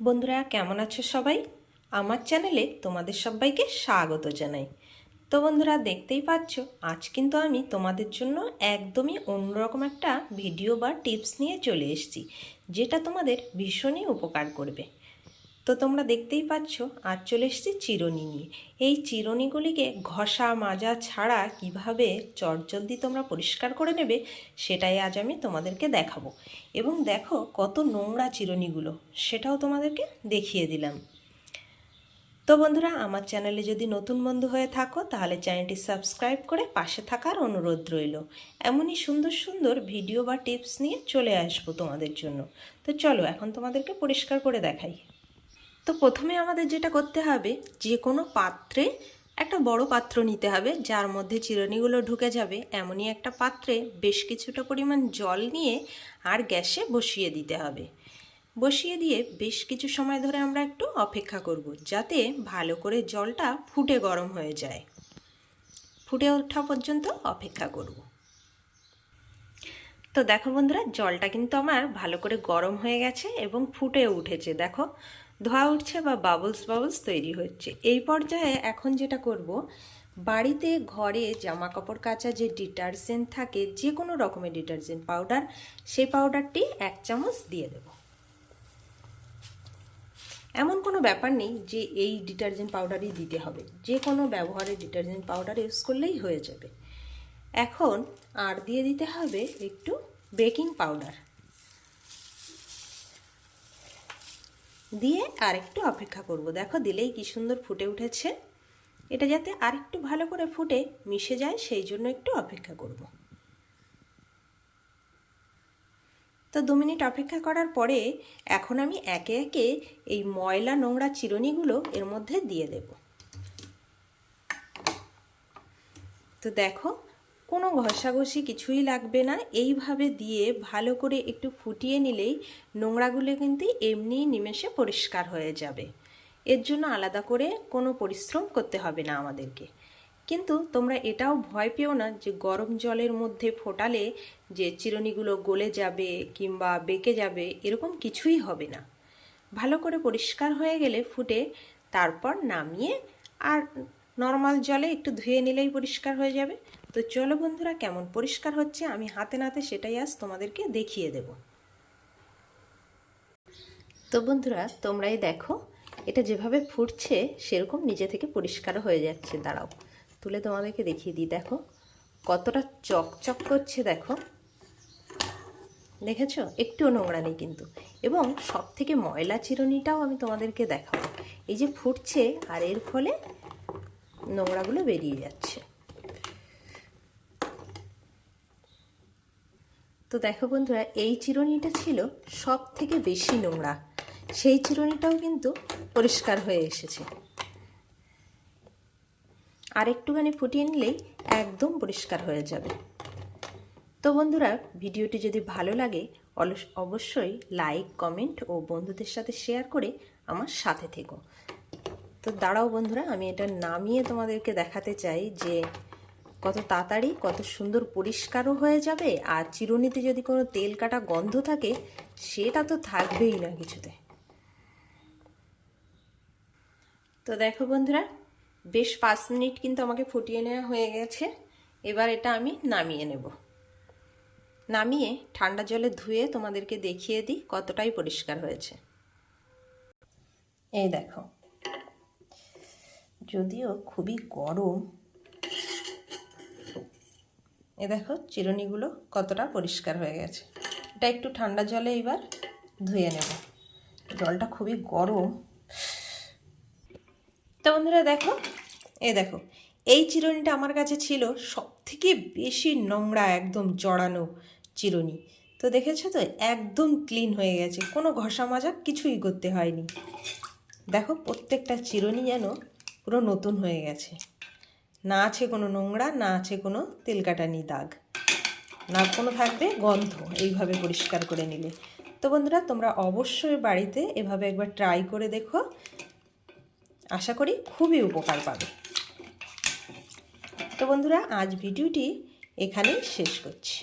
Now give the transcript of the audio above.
বন্ধুরা, কেমন আছো সবাই? আমার চ্যানেলে তোমাদের সবাইকে স্বাগত জানাই। তো বন্ধুরা, দেখতেই পাচ্ছ, আজ কিন্তু আমি তোমাদের জন্য একদমই অন্যরকম একটা ভিডিও বা টিপস নিয়ে চলে এসেছি, যেটা তোমাদের ভীষণই উপকার করবে। তো তোমরা দেখতেই পাচ্ছ, আজ চলে এসেছি চিরুনি নিয়ে। এই চিরুনিগুলিকে ঘষা মাজা ছাড়া কীভাবে চটজলদি তোমরা পরিষ্কার করে নেবে, সেটাই আজ আমি তোমাদেরকে দেখাবো। এবং দেখো কত নোংরা চিরুনিগুলো, সেটাও তোমাদেরকে দেখিয়ে দিলাম। তো বন্ধুরা, আমার চ্যানেলে যদি নতুন বন্ধু হয়ে থাকো, তাহলে চ্যানেলটি সাবস্ক্রাইব করে পাশে থাকার অনুরোধ রইল। এমনই সুন্দর সুন্দর ভিডিও বা টিপস নিয়ে চলে আসব তোমাদের জন্য। তো চলো, এখন তোমাদেরকে পরিষ্কার করে দেখাই। তো প্রথমে আমাদের যেটা করতে হবে, যে কোনো পাত্রে একটা বড় পাত্র নিতে হবে, যার মধ্যে চিরুনিগুলো ঢুকে যাবে। এমনই একটা পাত্রে বেশ কিছুটা পরিমাণ জল নিয়ে আর গ্যাসে বসিয়ে দিতে হবে। বসিয়ে দিয়ে বেশ কিছু সময় ধরে আমরা একটু অপেক্ষা করব, যাতে ভালো করে জলটা ফুটে গরম হয়ে যায়। ফুটে ওঠা পর্যন্ত অপেক্ষা করব। তো দেখো বন্ধুরা, জলটা কিন্তু আমার ভালো করে গরম হয়ে গেছে এবং ফুটে উঠেছে। দেখো ধোয়া উঠছে বা বাবলস বাবলস তৈরি হচ্ছে। এই পর্যায়ে এখন যেটা করব, বাড়িতে, ঘরে জামা কাপড় কাচা যে ডিটারজেন্ট থাকে যে কোনো রকমের ডিটারজেন্ট পাউডার, সেই পাউডারটি এক চামচ দিয়ে দেব। এমন কোনো ব্যাপার নেই যে এই ডিটারজেন্ট পাউডারই দিতে হবে। যে কোনো ব্যবহারে ডিটারজেন্ট পাউডার ইউজ করলেই হয়ে যাবে। এখন আর দিয়ে দিতে হবে একটু বেকিং পাউডার। দিয়ে আর একটু অপেক্ষা করব। দেখো দিলেই কি সুন্দর ফুটে উঠেছে। এটা যাতে আর একটু ভালো করে ফুটে, মিশে যায়, সেই জন্য একটু অপেক্ষা করব। তো দু মিনিট অপেক্ষা করার পরে এখন আমি একে একে এই ময়লা নোংরা চিরুনিগুলো এর মধ্যে দিয়ে দেব। তো দেখো কোনো ঘষাঘষি কিছুই লাগবে না। এইভাবে দিয়ে ভালো করে একটু ফুটিয়ে নিলেই নোংরাগুলো কিন্তু এমনিই নিমেষে পরিষ্কার হয়ে যাবে। এর জন্য আলাদা করে কোনো পরিশ্রম করতে হবে না আমাদেরকে। কিন্তু তোমরা এটাও ভয় পেও না যে গরম জলের মধ্যে ফোটালে যে চিরুনিগুলো গলে যাবে কিংবা বেঁকে যাবে এরকম কিছুই হবে না। ভালো করে পরিষ্কার হয়ে গেলে ফুটে তারপর নামিয়ে আর নর্মাল জলে একটু ধুয়ে নিলেই পরিষ্কার হয়ে যাবে। তো চলো বন্ধুরা কেমন পরিষ্কার হচ্ছে? আমি হাতে নাতে সেটাই আজ তোমাদেরকে দেখিয়ে দেব। তো বন্ধুরা, তোমরাই দেখো, এটা যেভাবে ফুটছে, সেরকম নিজে থেকে পরিষ্কার হয়ে যাচ্ছে। দাঁড়াও, তুলে তোমাদেরকে দেখিয়ে দিই। দেখো, কতটা চকচক করছে, দেখো। দেখেছ? একটুও নোংরা নেই কিন্তু। এবং সব থেকে ময়লা চিরুনিটাও আমি তোমাদেরকে দেখাবো। এই যে ফুটছে, আর এর ফলে নোংরাগুলো বেরিয়ে যাচ্ছে। তো দেখো বন্ধুরা, এই চিরুনিটা ছিল সব থেকে বেশি নোংরা। সেই চিরুনিটাও কিন্তু পরিষ্কার হয়ে এসেছে। আর একটুখানি ফুটিয়ে নিলেই একদম পরিষ্কার হয়ে যাবে। তো বন্ধুরা, ভিডিওটি যদি ভালো লাগে অবশ্যই লাইক, কমেন্ট ও বন্ধুদের সাথে শেয়ার করে আমার সাথে থেকো। তো দাঁড়াও বন্ধুরা, আমি এটা নামিয়ে তোমাদেরকে দেখাতে চাই যে কত তাড়াতাড়ি, কত সুন্দর পরিষ্কারও হয়ে যাবে, আর চিরুনিতে যদি কোনো তেল কাটা গন্ধ থাকে, সেটা তো থাকবেই না কিছুতে। তো দেখো বন্ধুরা, বেশ পাঁচ মিনিট কিন্তু আমাকে ফুটিয়ে নেওয়া হয়ে গেছে। এবার এটা আমি নামিয়ে নেব। নামিয়ে ঠান্ডা জলে ধুয়ে তোমাদেরকে দেখিয়ে দিই কতটাই পরিষ্কার হয়েছে। এই দেখো, যদিও খুবই গরম এ দেখো চিরুনিগুলো কতটা পরিষ্কার হয়ে গেছে। এটা একটু ঠান্ডা জলে এবার ধুয়ে নেব। জলটা খুবই গরম। তো বন্ধুরা দেখো, এ দেখো, এই চিরুনিটা আমার কাছে ছিল সব থেকে বেশি নোংরা একদম জড়ানো চিরুনি। তো দেখেছ তো, একদম ক্লিন হয়ে গেছে, কোনো ঘষা মাজা কিছুই করতে হয়নি। দেখো, প্রত্যেকটা চিরুনি যেন পুরো নতুন হয়ে গেছে। না আছে কোনো নোংরা, না আছে কোনো তেলকাটানি দাগ। না কোনো থাকবে গন্ধ, এইভাবে পরিষ্কার করে নিলে। তো বন্ধুরা, তোমরা অবশ্যই বাড়িতে এভাবে একবার ট্রাই করে দেখো। আশা করি খুবই উপকার পাবে। তো বন্ধুরা, আজ ভিডিওটি এখানেই শেষ করছি।